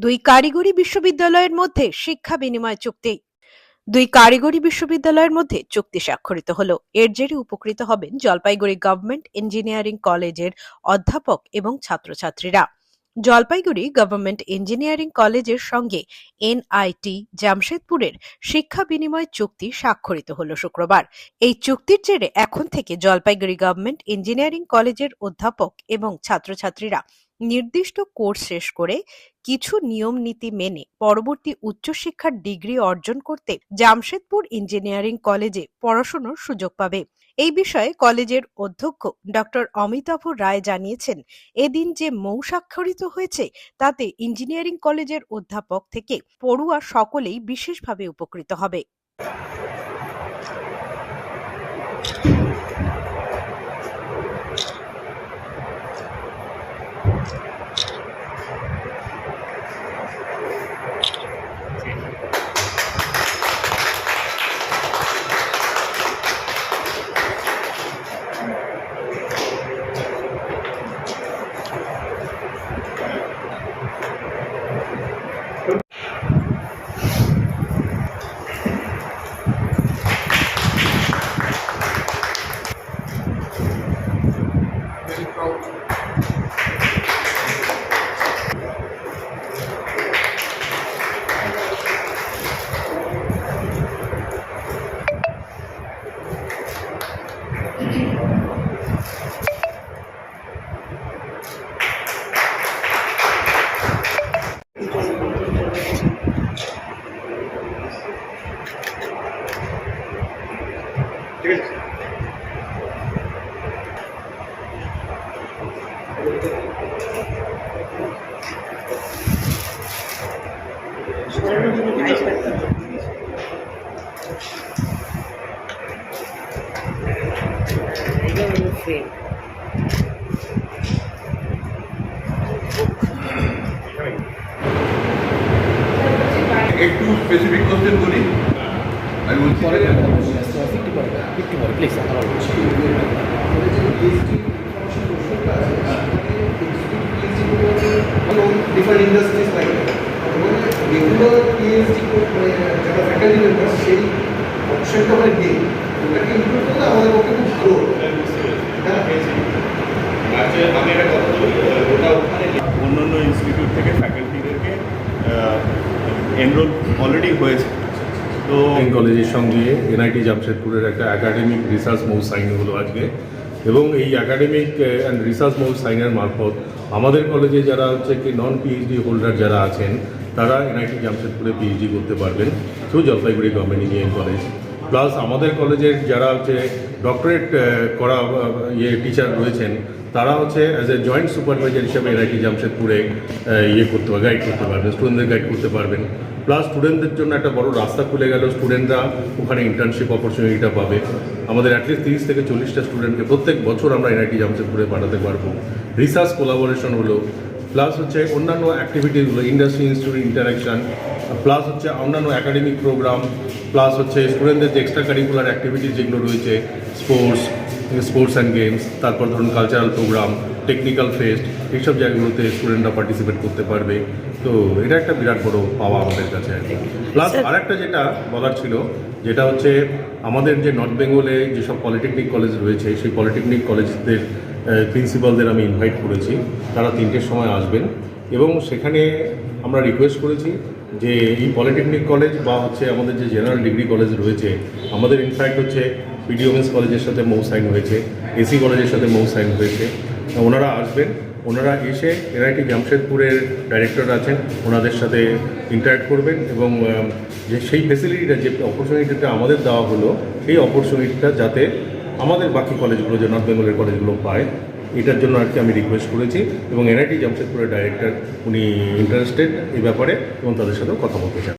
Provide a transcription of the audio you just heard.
দুই কারিগরি বিশ্ববিদ্যালয়ের মধ্যে শিক্ষা বিনিময় চুক্তি। দুই কারিগরি বিশ্ববিদ্যালয়ের মধ্যে চুক্তি স্বাক্ষরিত হলো। এর জেরে উপকৃত হবেন জলপাইগুড়ি গভর্নমেন্ট ইঞ্জিনিয়ারিং কলেজের অধ্যাপক এবং ছাত্রছাত্রীরা। জলপাইগুড়ি গভর্নমেন্ট ইঞ্জিনিয়ারিং কলেজের সঙ্গে এনআইটি জামশেদপুরের শিক্ষা বিনিময় চুক্তি স্বাক্ষরিত হলো শুক্রবার। এই চুক্তির জেরে এখন থেকে জলপাইগুড়ি গভর্নমেন্ট ইঞ্জিনিয়ারিং কলেজের অধ্যাপক এবং ছাত্রছাত্রীরা নির্দিষ্ট কোর্স শেষ করে কিছু নিয়ম নীতি মেনে পরবর্তী উচ্চশিক্ষার ডিগ্রি অর্জন করতে জামশেদপুর ইঞ্জিনিয়ারিং কলেজে পড়াশোনার সুযোগ পাবে। এই বিষয়ে কলেজের অধ্যক্ষ ডক্টর অমিতাভ রায় জানিয়েছেন, এদিন যে মৌ স্বাক্ষরিত হয়েছে, তাতে ইঞ্জিনিয়ারিং কলেজের অধ্যাপক থেকে পড়ুয়া সকলেই বিশেষভাবে উপকৃত হবে। Gracias. একটু স্পেসিফিক কোশ্চেন করি? আমি বলছি পরে ফিফটি পরে প্লিজ আমার ডিফারেন্ট ইন্ডাস্ট্রিজ থাকে এবং রেগুলার পিএইচডি যারা ফ্যাকাল্টি মেম্বার সেই অপশনটা আমরা নেই। ওটাকে ইনক্লুড করলে আমাদের পক্ষে খুব ভালো হতো। আমি একটা কথা বলি ওটা ওখানে অন্যান্য ইনস্টিটিউট থেকে ফ্যাকাল্টিদেরকে এনরোল অলরেডি হয়েছে। তো কলেজের সঙ্গে এনআইটি জামশেদপুরের একটা একাডেমিক রিসার্চ মৌ সাইন হলো আজকে। এবং এই একাডেমিক অ্যান্ড রিসার্চ মৌ সাইনের মারফত আমাদের কলেজে যারা হচ্ছে কি নন পিএইচডি হোল্ডার যারা আছেন, তারা এনআইটি জামশেদপুরে পিএইচডি করতে পারবেন through Jalpaiguri government engineering college plus আমাদের কলেজের যারা হচ্ছে ডক্টরেট করা ইয়ে টিচার রয়েছেন তারা হচ্ছে অ্যাজ এ জয়েন্ট সুপারভাইজার হিসেবে এনআইটি জামশেদপুরে আহ, ইয়ে করতে পারবে গাইড করতে পারবেন স্টুডেন্টদের গাইড করতে পারবেন। প্লাস স্টুডেন্টদের জন্য একটা বড় রাস্তা খুলে গেল স্টুডেন্টরা ওখানে ইন্টার্নশিপ অপরচুনিটিটা পাবে। আমাদের অ্যাটলিস্ট তিরিশ থেকে চল্লিশটা স্টুডেন্টকে প্রত্যেক বছর আমরা এনআইটি জামশেদপুরে পাঠাতে পারব। রিসার্চ কোলাবোরেশন হলো। প্লাস হচ্ছে অন্যান্য অ্যাক্টিভিটিসগুলো ইন্ডাস্ট্রি ইনস্টিটিউট ইন্টারাকশন প্লাস হচ্ছে অন্যান্য একাডেমিক প্রোগ্রাম প্লাস হচ্ছে স্টুডেন্টদের যে এক্সট্রা কারিকুলার অ্যাক্টিভিটিস যেগুলো রয়েছে স্পোর্টস স্পোর্টস অ্যান্ড গেমস তারপর ধরুন কালচারাল প্রোগ্রাম টেকনিক্যাল ফেস্ট এইসব জায়গাগুলোতে স্টুডেন্টরা পার্টিসিপেট করতে পারবে। তো এটা একটা বিরাট বড় পাওয়া আমাদের কাছে আর কি। প্লাস আরেকটা যেটা বলার ছিল যেটা হচ্ছে আমাদের যে নর্থ বেঙ্গলে যেসব পলিটেকনিক কলেজ রয়েছে সেই পলিটেকনিক কলেজদের প্রিন্সিপালদের আমি ইনভাইট করেছি। তারা তিনটের সময় আসবেন এবং সেখানে আমরা রিকোয়েস্ট করেছি যে এই পলিটেকনিক কলেজ বা হচ্ছে আমাদের যে জেনারেল ডিগ্রি কলেজ রয়েছে, আমাদের ইনফ্যাক্ট হচ্ছে পিডিওমেন্স কলেজের সাথে মৌ সাইন হয়েছে এসি কলেজের সাথে মৌ সাইন হয়েছে। ওনারা আসবেন, ওনারা এসে এনআইটি জামশেদপুরের ডাইরেক্টর আছেন, ওনাদের সাথে ইন্টারাক্ট করবেন এবং যে সেই ফেসিলিটিটা যে অপরচুনিটিটা আমাদের দেওয়া হলো, সেই অপরচুনিটিটা যাতে আমাদের বাকি কলেজগুলো যে নর্থ বেঙ্গলের কলেজগুলো পায়, এটার জন্য আর কি আমি রিকোয়েস্ট করেছি এবং এনআইটি জামশেদপুরের ডাইরেক্টর উনি ইন্টারেস্টেড এই ব্যাপারে এবং তাদের সাথেও কথা বলতে চান